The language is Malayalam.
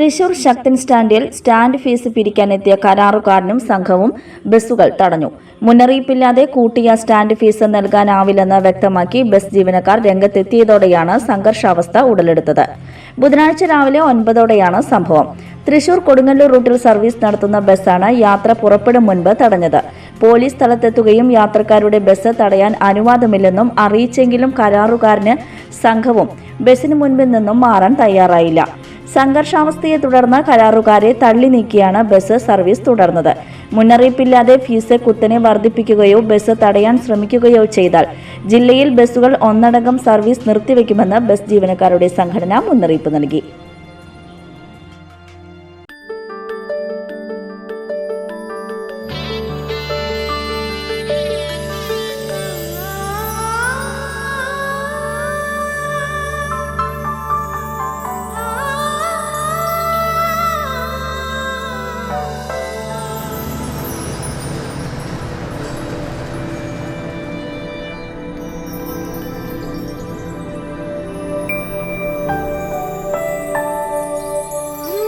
തൃശൂർ ശക്തൻ സ്റ്റാൻഡിൽ സ്റ്റാൻഡ് ഫീസ് പിരിക്കാനെത്തിയ കരാറുകാരനും സംഘവും ബസ്സുകൾ തടഞ്ഞു. മുന്നറിയിപ്പില്ലാതെ കൂട്ടിയ സ്റ്റാൻഡ് ഫീസ് നൽകാനാവില്ലെന്ന് വ്യക്തമാക്കി ബസ് ജീവനക്കാർ രംഗത്തെത്തിയതോടെയാണ് സംഘർഷാവസ്ഥ ഉടലെടുത്തത്. ബുധനാഴ്ച രാവിലെ ഒൻപതോടെയാണ് സംഭവം. തൃശൂർ കൊടുങ്ങല്ലൂർ റൂട്ടിൽ സർവീസ് നടത്തുന്ന ബസ്സാണ് യാത്ര പുറപ്പെടും മുൻപ് തടഞ്ഞത്. പോലീസ് സ്ഥലത്തെത്തുകയും യാത്രക്കാരുടെ ബസ് തടയാൻ അനുവാദമില്ലെന്നും അറിയിച്ചെങ്കിലും കരാറുകാരന് സംഘവും ബസ്സിന് മുൻപിൽ നിന്നും മാറാൻ തയ്യാറായില്ല. സംഘർഷാവസ്ഥയെ തുടർന്ന് കരാറുകാരെ തള്ളി നീക്കിയാണ് ബസ് സർവീസ് തുടർന്നത്. മുന്നറിയിപ്പില്ലാതെ ഫീസ് കുത്തനെ വർദ്ധിപ്പിക്കുകയോ ബസ് തടയാൻ ശ്രമിക്കുകയോ ചെയ്താൽ ജില്ലയിൽ ബസ്സുകൾ ഒന്നടങ്കം സർവീസ് നിർത്തിവെക്കുമെന്ന് ബസ് ജീവനക്കാരുടെ സംഘടന മുന്നറിയിപ്പ് നൽകി.